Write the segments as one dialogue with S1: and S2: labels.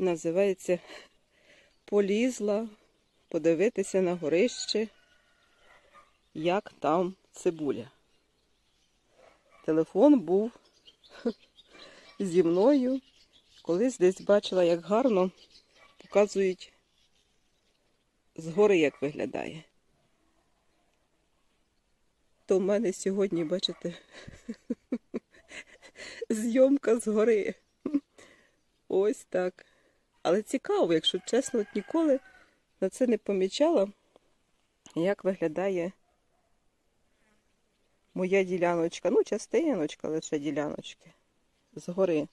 S1: Називається Полізла подивитися на горище, як там цибуля. Телефон був зі мною. Колись десь бачила, як гарно показують згори, як виглядає. То в мене сьогодні, бачите, зйомка згори. Ось так. Але цікаво, якщо чесно, от ніколи на це не помічала, як виглядає моя діляночка. Ну, частиночка лише діляночки. Згори.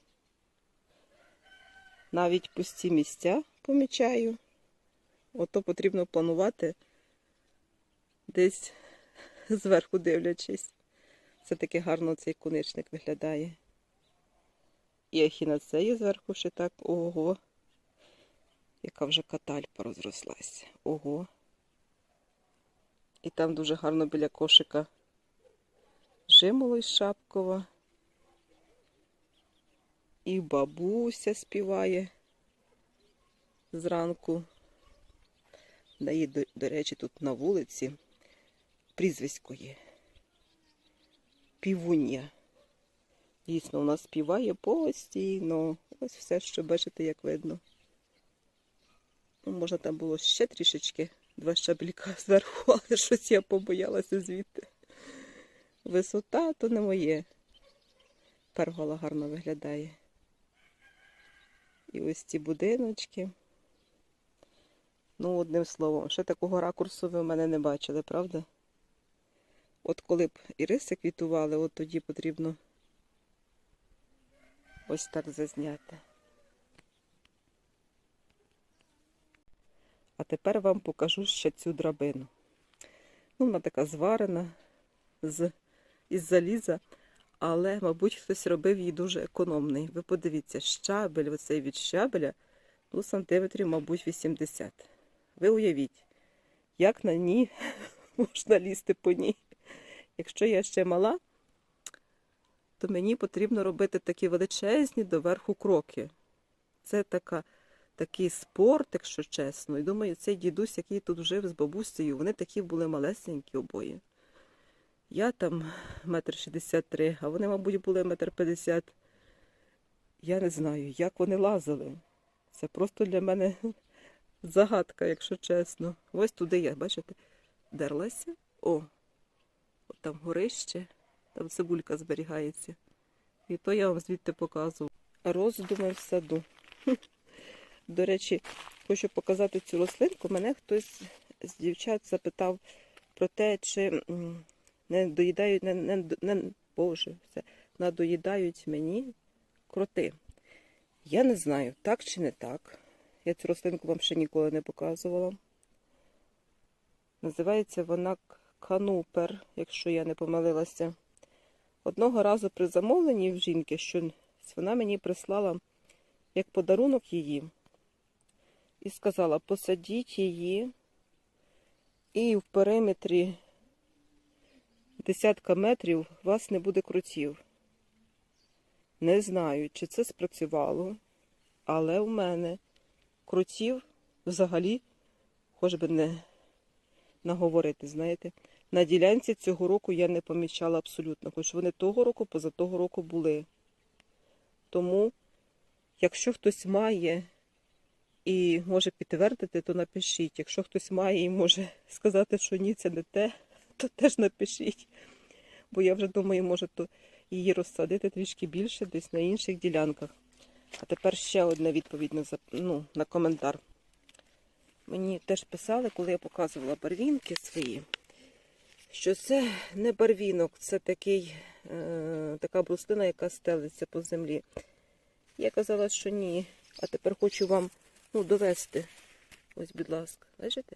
S1: Навіть пусті місця помічаю. Ото потрібно планувати десь зверху дивлячись. Це таки гарно цей куничник виглядає. І ехінацеї зверху ще так. Ого. Яка вже каталь порозрослася. Ого. І там дуже гарно біля кошика жимоло із Шапкова. І бабуся співає зранку. Да і, до, до речі, тут на вулиці прізвисько є. Півун'я. Дійсно, нас співає постійно. Ось все, що бачите, як видно. Ну, може, там було ще трішечки два щабліка зверху, але щось я побоялася звідти. Висота то не моє. Пергола гарно виглядає. І ось ці будиночки. Ну, одним словом, ще такого ракурсу ви в мене не бачили, правда? От коли б іриси квітували, от тоді потрібно ось так зазняти. А тепер вам покажу ще цю драбину. Ну, вона така зварена з, із заліза, але, мабуть, хтось робив її дуже економний. Ви подивіться, щабель, оцей від щабеля, ну, сантиметрів, мабуть, 80. Ви уявіть, як на ній можна лізти по ній. Якщо я ще мала, то мені потрібно робити такі величезні доверху кроки. Це така, такий спорт, якщо чесно. І думаю, цей дідусь, який тут жив з бабусею, вони такі були малесенькі обоє. Я там метр шістдесят три, а вони, мабуть, були метр п'ятдесят. Я не знаю, як вони лазили. Це просто для мене загадка, якщо чесно. Ось туди я, бачите, дерлася. О, от там горище, там цибулька зберігається. І то я вам звідти показував. Роздуми в саду. До речі, хочу показати цю рослинку. Мене хтось з дівчат запитав про те, чи не доїдають, не, не, не, Боже, все, надоїдають мені кроти. Я не знаю, так чи не так. Я цю рослинку вам ще ніколи не показувала. Називається вона канупер, якщо я не помилилася. Одного разу при замовленні в жінки, що вона мені прислала як подарунок її і сказала, посадіть її і в периметрі десятка метрів у вас не буде крутів. Не знаю, чи це спрацювало, але в мене крутів взагалі, хоч би не наговорити, знаєте. На ділянці цього року я не помічала абсолютно, хоч вони того року, поза того року були. Тому, якщо хтось має і може підтвердити, то напишіть. Якщо хтось має і може сказати, що ні, це не те, то теж напишіть. Бо я вже думаю, може то її розсадити трішки більше десь на інших ділянках. А тепер ще одна відповідь на, ну, на коментар. Мені теж писали, коли я показувала барвінки свої, що це не барвінок, це такий, е, така бруслина, яка стелиться по землі. Я казала, що ні. А тепер хочу вам ну, довести. Ось, будь ласка, бачите?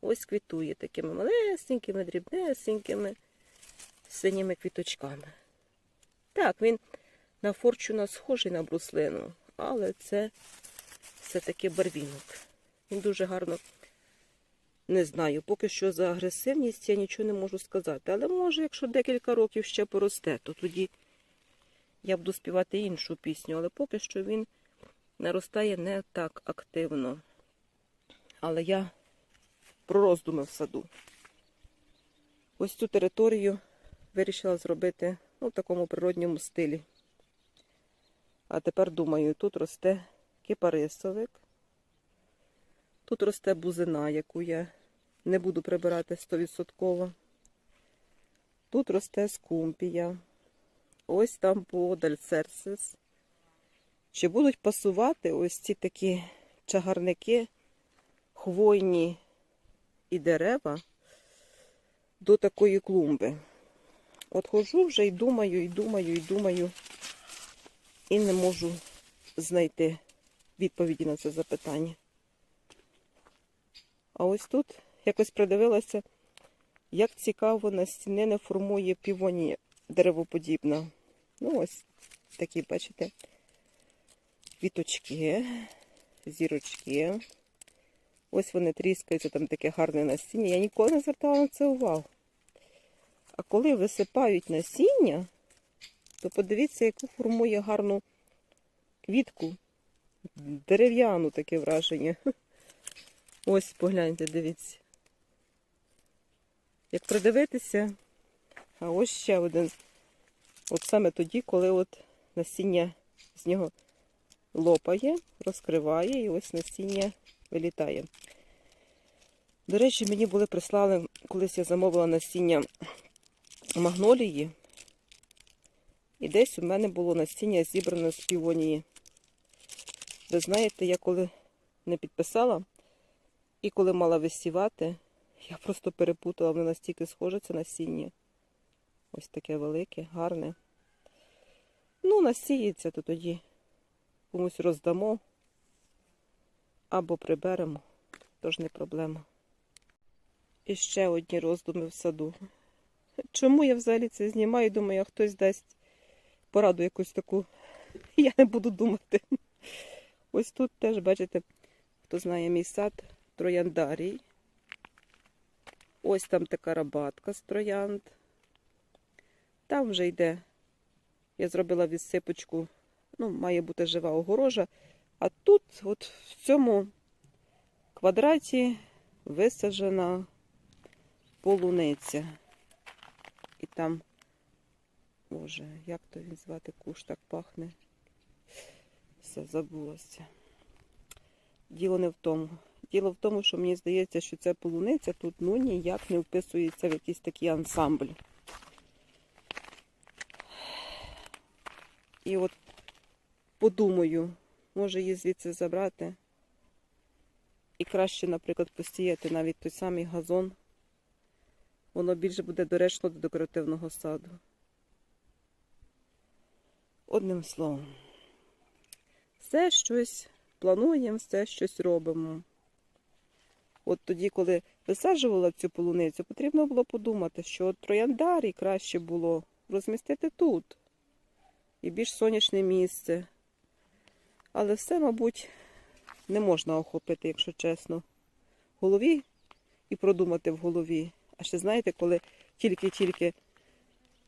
S1: Ось квітує такими малесенькими, дрібнесенькими синіми квіточками. Так, він на форчуна схожий на бруслину, але це все-таки барвінок. Він дуже гарно не знаю. Поки що за агресивність я нічого не можу сказати. Але може, якщо декілька років ще поросте, то тоді я буду співати іншу пісню. Але поки що він наростає не так активно. Але я про роздуми в саду. Ось цю територію вирішила зробити ну, в такому природньому стилі. А тепер думаю, тут росте кипарисовик, тут росте бузина, яку я не буду прибирати 100%. Тут росте скумпія. Ось там подаль церсис. Чи будуть пасувати ось ці такі чагарники, хвойні і дерева до такої клумби? От ходжу вже і думаю, і думаю, і думаю, і не можу знайти відповіді на це запитання. А ось тут якось придивилася, як цікаво на стіни не формує півонія деревоподібна. Ну, ось такі, бачите, квіточки, зірочки. Ось вони тріскаються, там таке гарне насіння. Я ніколи не звертала на це увагу. А коли висипають насіння, то подивіться, яку формує гарну квітку. Дерев'яну таке враження. Ось погляньте, дивіться. Як придивитися, а ось ще один. От саме тоді, коли от насіння з нього лопає, розкриває, і ось насіння вилітає. До речі, мені були прислали, колись я замовила насіння магнолії. І десь у мене було насіння зібране з півонії. Ви знаєте, я коли не підписала і коли мала висівати, я просто перепутала, воно настільки схоже це насіння. Ось таке велике, гарне. Ну, насіється, то тоді комусь роздамо або приберемо, тож не проблема. І ще одні роздуми в саду. Чому я взагалі це знімаю? Думаю, хтось дасть пораду якусь таку. Я не буду думати. Ось тут теж, бачите, хто знає мій сад, трояндарій. Ось там така рабатка з троянд. Там вже йде. Я зробила відсипочку, ну, має бути жива огорожа. А тут, от в цьому квадраті, висаджена полуниця. І там, боже, як то він звати куш так пахне. Все забулося. Діло не в тому. Діло в тому, що мені здається, що ця полуниця тут ну ніяк не вписується в якийсь такий ансамбль. І от подумаю, може її звідси забрати. І краще, наприклад, посіяти навіть той самий газон. Воно більше буде доречно до декоративного саду. Одним словом, все щось плануємо, все щось робимо. От тоді, коли висаджувала цю полуницю, потрібно було подумати, що от трояндарій краще було розмістити тут. І більш сонячне місце. Але все, мабуть, не можна охопити, якщо чесно, в голові і продумати в голові. А ще знаєте, коли тільки-тільки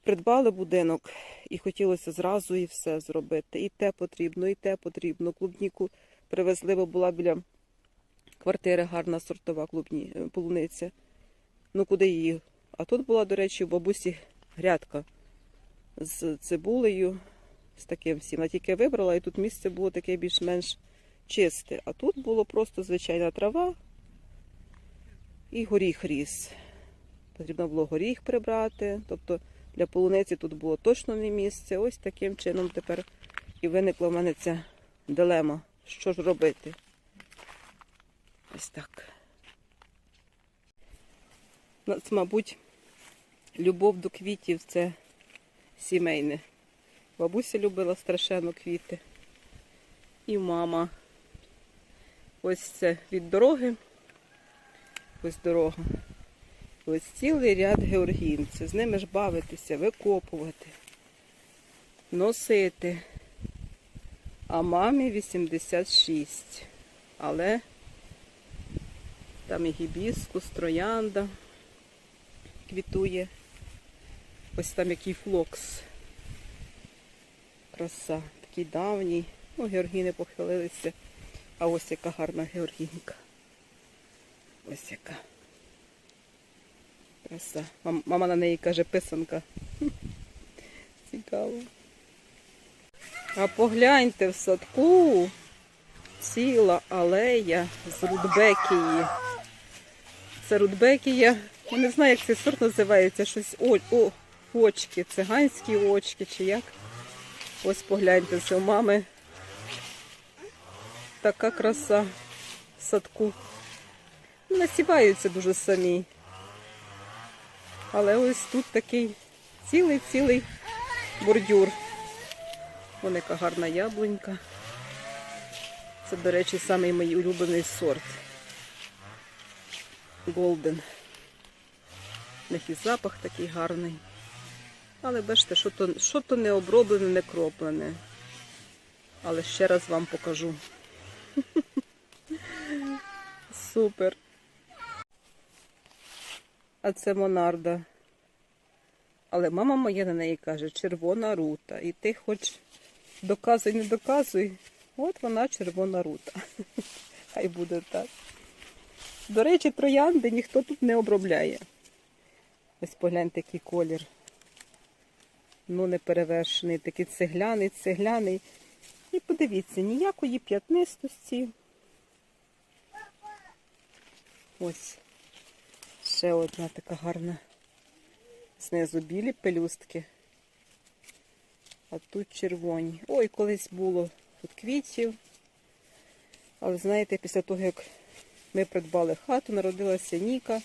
S1: придбали будинок і хотілося зразу і все зробити. І те потрібно, і те потрібно. Клубніку привезли, бо була біля квартири гарна сортова клубні, е, полуниця. Ну куди її? А тут була, до речі, у бабусі грядка з цибулею, з таким всім. Я тільки вибрала, і тут місце було таке більш-менш чисте. А тут було просто звичайна трава і горіх ріс. Потрібно було горіх прибрати. Тобто для полуниці тут було точно не місце. Ось таким чином тепер і виникла в мене ця дилема. Що ж робити? Ось так. Мабуть, любов до квітів це сімейне. Бабуся любила страшенно квіти. І мама. Ось це від дороги. Ось дорога. Ось цілий ряд георгінців. З ними ж бавитися, викопувати, носити. А мамі 86. Але там і гібіскус, троянда квітує. Ось там який флокс. Краса, такий давній. Ну, георгіни похилилися. А ось яка гарна георгінка. Ось яка. Краса. Мама на неї каже писанка. Цікаво. А погляньте в садку ціла алея з рудбекії. Це рудбекія. Я не знаю, як цей сорт називається. Щось о, о, очки, циганські очки чи як. Ось погляньте, це у мами така краса в садку. Ну, Насіваються дуже самі. Але ось тут такий цілий-цілий бордюр. Вон яка гарна яблунька. Це, до речі, самий мій улюблений сорт. Голден. У них і запах такий гарний. Але бачите, що то, що то не оброблене, не кроплене. Але ще раз вам покажу. Супер. А це Монарда. Але мама моя на неї каже, червона рута. І ти хоч доказуй, не доказуй. От вона червона рута. Хай буде так. До речі, троянди ніхто тут не обробляє. Ось погляньте, який колір. Ну, не перевершений, такий цегляний, цегляний. І подивіться, ніякої п'ятнистості. Ось. Ще одна така гарна. Знизу білі пелюстки. А тут червоні. Ой, колись було тут квітів. Але знаєте, після того, як ми придбали хату, народилася Ніка,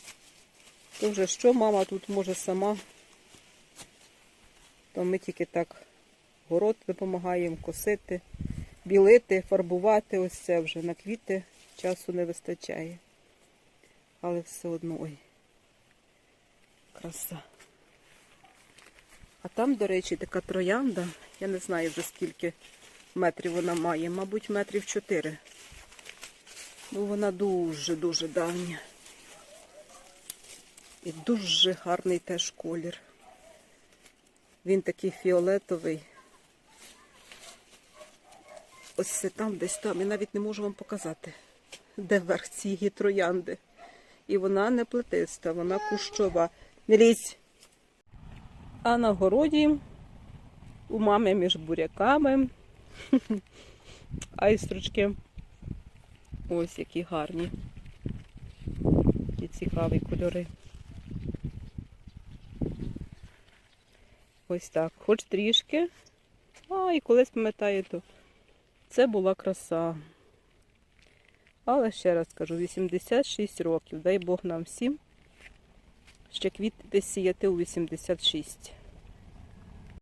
S1: то вже що мама тут може сама, то ми тільки так город допомагаємо косити, білити, фарбувати. Ось це вже на квіти часу не вистачає. Але все одно, ой, краса. А там, до речі, така троянда. Я не знаю вже скільки метрів вона має, мабуть, метрів чотири. Бо вона дуже-дуже давня. І дуже гарний теж колір. Він такий фіолетовий. Ось там, десь там. Я навіть не можу вам показати, де верх цієї троянди. І вона не плетиста, вона кущова. Не лізь. А на городі у мами між буряками айстрочки. Ось які гарні. Які цікаві кольори. Ось так. Хоч трішки. А, і колись пам'ятаєте, це була краса. Але ще раз кажу, 86 років. Дай Бог нам всім ще квіти сіяти у 86.